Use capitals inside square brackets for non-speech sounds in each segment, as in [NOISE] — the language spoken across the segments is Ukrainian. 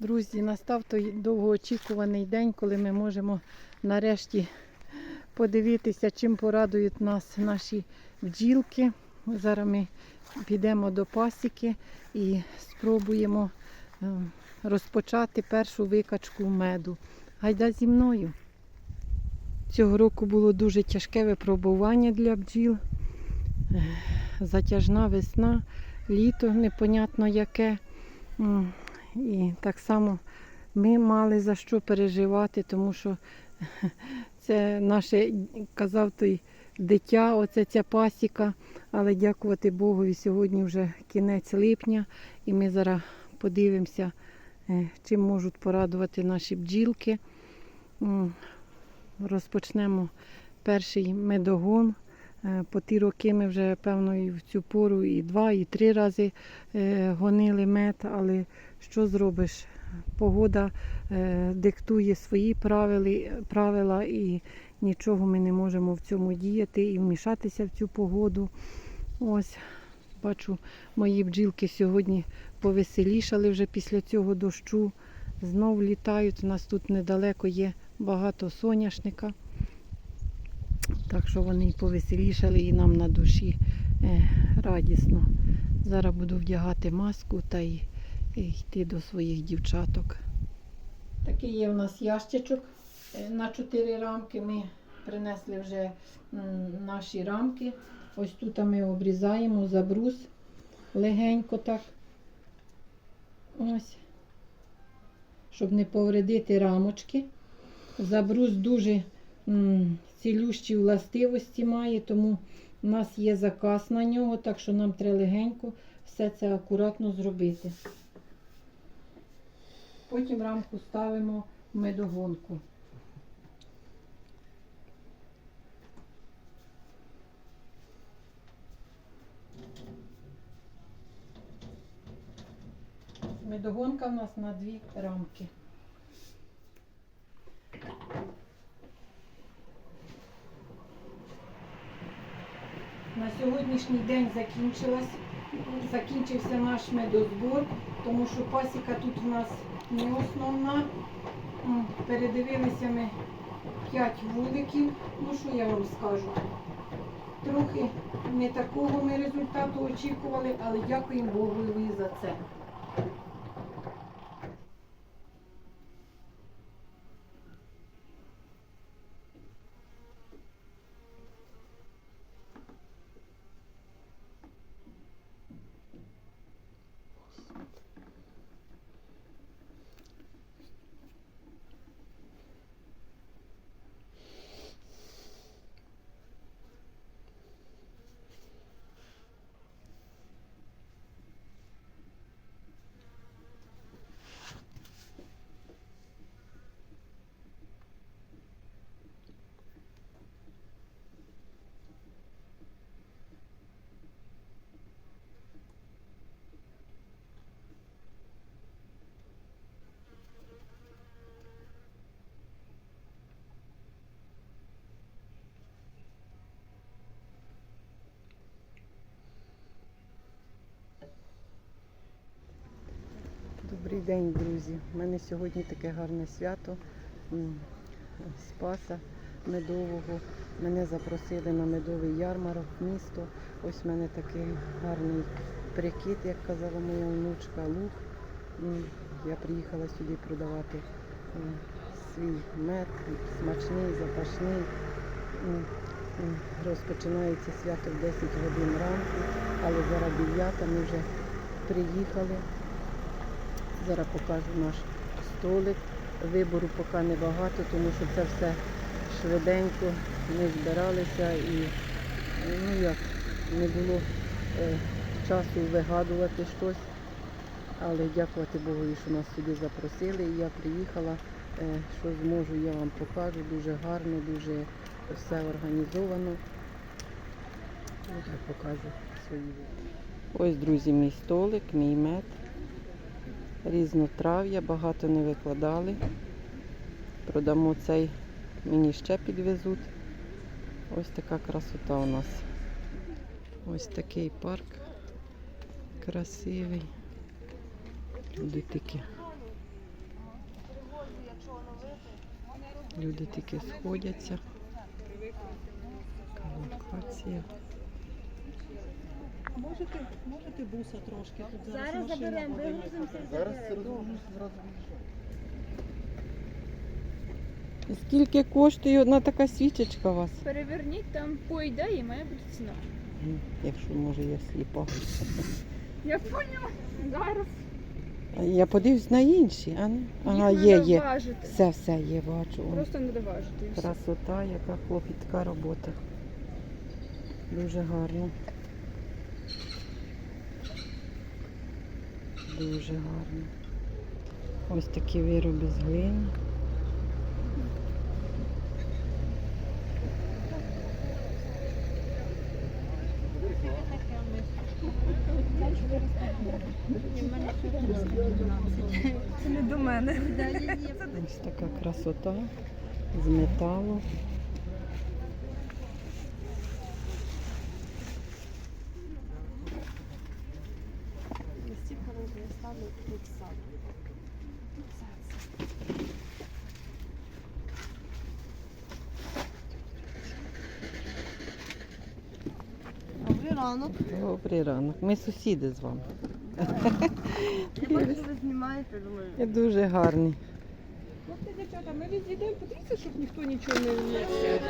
Друзі, настав той довгоочікуваний день, коли ми можемо нарешті подивитися, чим порадують нас наші бджілки. Зараз ми підемо до пасіки і спробуємо е, розпочати першу викачку меду. Гайда зі мною. Цього року було дуже тяжке випробування для бджіл. Е, Затяжна весна, літо непонятно яке. І так само ми мали за що переживати, тому що [LAUGHS] це наше, казав той дитя, оце ця пасіка. Але дякувати Богові, сьогодні вже кінець липня, і ми зараз подивимося, е, чим можуть порадувати наші бджілки. Розпочнемо перший медогон. Е, По ті роки ми вже, певно, і в цю пору і два, і три рази е, гонили мед, але що зробиш? Погода е, диктує свої правили, правила, і нічого ми не можемо в цьому діяти і вмішатися в цю погоду. Ось, бачу, мої бджілки сьогодні повеселішали вже після цього дощу. Знов літають. У нас тут недалеко є багато соняшника. Так що вони повеселішали і нам на душі е, радісно. Зараз буду вдягати маску та й, йти до своїх дівчаток. Такий є у нас ящичок е, на 4 рамки. Ми принесли вже наші рамки. Ось тут ми обрізаємо забрус легенько так. Ось. Щоб не повредити рамочки. Забрус дуже м, цілющі властивості має, тому у нас є заказ на нього, так що нам треба легенько все це акуратно зробити. Потім рамку ставимо в медогонку. Медогонка у нас на дві рамки. На сьогоднішній день закінчилась, закінчився наш медозбор, тому що пасіка тут у нас не основна. Передивилися ми 5 вуликів. Ну що я вам скажу? Трохи не такого ми результату очікували, але дякуємо Богу і за це. Добрий день, друзі. У мене сьогодні таке гарне свято Спаса медового. Мене запросили на медовий ярмарок місто. Ось в мене такий гарний прикид, як казала моя онучка, лук. Я приїхала сюди продавати свій мед, смачний, запашний. Розпочинається свято в 10 годин ранку, але зараз 9 ми вже приїхали. Зараз покажу наш столик. Вибору поки небагато, тому що це все швиденько. Ми збиралися і ну як, не було е, часу вигадувати щось. Але дякувати Богу, що нас сюди запросили. І я приїхала, е, що зможу, я вам покажу. Дуже гарно, дуже все організовано. Я покажу свої. Ось, друзі, мій столик, мій мед різнотрав'я, багато не викладали. Продамо цей, мені ще підвезуть. Ось така красота у нас. Ось такий парк красивий. Люди тільки Люди тільки сходяться. Така локація. Можете, можете буса трошки тут зараз. Зараз машина заберемо, буде вигрузимося і Зараз заберемо. розумієш, зразу І Скільки коштує одна така свічечка у вас? Переверніть там по ідеї має бути ціна. Якщо може я сліпа. Я поняла. Зараз А Я подивлюсь на інші. А? ну. Ага, їх є, треба є. важити. Все, все є, бачу. О, Просто не доважити. Красота, яка клопітка робота. Дуже гарно. Дуже гарно. Ось такі вироби з глини. Це не до мене. Ось така красота з металу. Добрий ранок. Добрий ранок. Ми сусіди з вами. Я бачу, ви знімаєте, думаю. І дуже гарні. Хлопці, дівчата, ми відійдемо, подивіться, щоб ніхто нічого не внесе.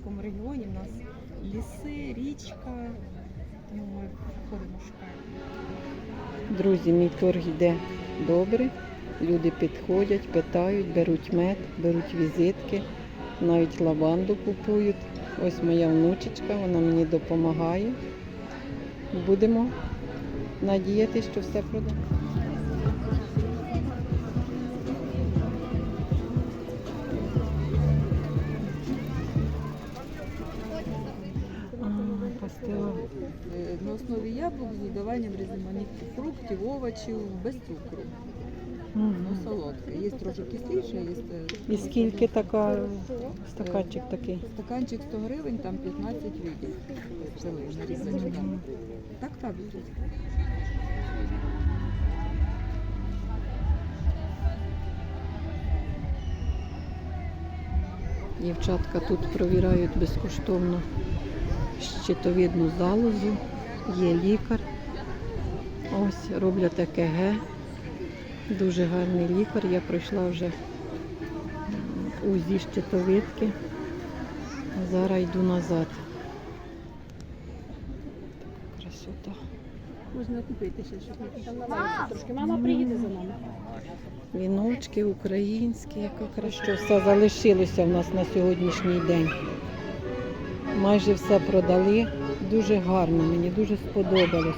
Такому регіоні, у нас ліси, річка. Ну, ми ходимо, шукаємо. Друзі, мій торг йде добре. Люди підходять, питають, беруть мед, беруть візитки, навіть лаванду купують. Ось моя внучечка, вона мені допомагає. Будемо надіятися, що все продає. Додаванням різноманітних фруктів, овочів, без цукру. Ну, солодке. Є трошки кисліше, є е, І скільки така стаканчик такий? стаканчик 100 гривень, там 15 видів. Залежно різні. Так, так. Дівчатка тут провірають безкоштовно щитовідну залозу, є лікар. Ось роблять ЕКГ. Дуже гарний лікар. Я пройшла вже УЗІ щитовидки. Зараз йду назад. Красота. Можна купити ще, щоб трошки. Мама приїде за нами. Віночки українські, яка краще все залишилося в нас на сьогоднішній день. Майже все продали. Дуже гарно, мені дуже сподобалось.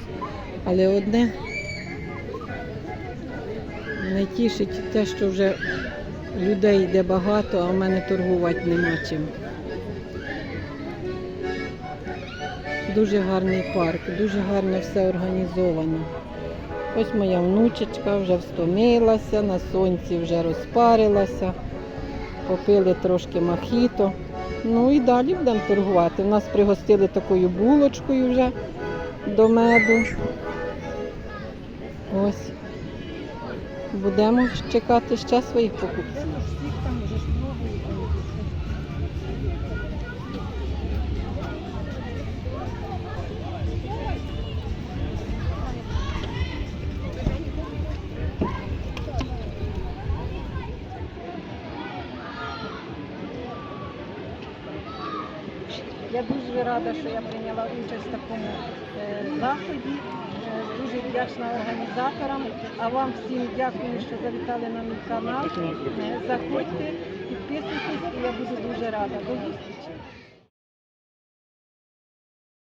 Але одне не тішить те, що вже людей йде багато, а в мене торгувати нема чим. Дуже гарний парк, дуже гарно все організовано. Ось моя внучечка вже встомилася, на сонці вже розпарилася, попили трошки махіто. Ну і далі будемо торгувати. Нас пригостили такою булочкою вже до меду. Ось. Будемо чекати ще своїх покупців. Я дуже рада, що я прийняла участь в такому е, заході. Дуже вдячна організаторам. А вам всім дякую, що завітали на мій канал. Е, Заходьте, підписуйтесь, і я буду дуже рада. До зустрічі.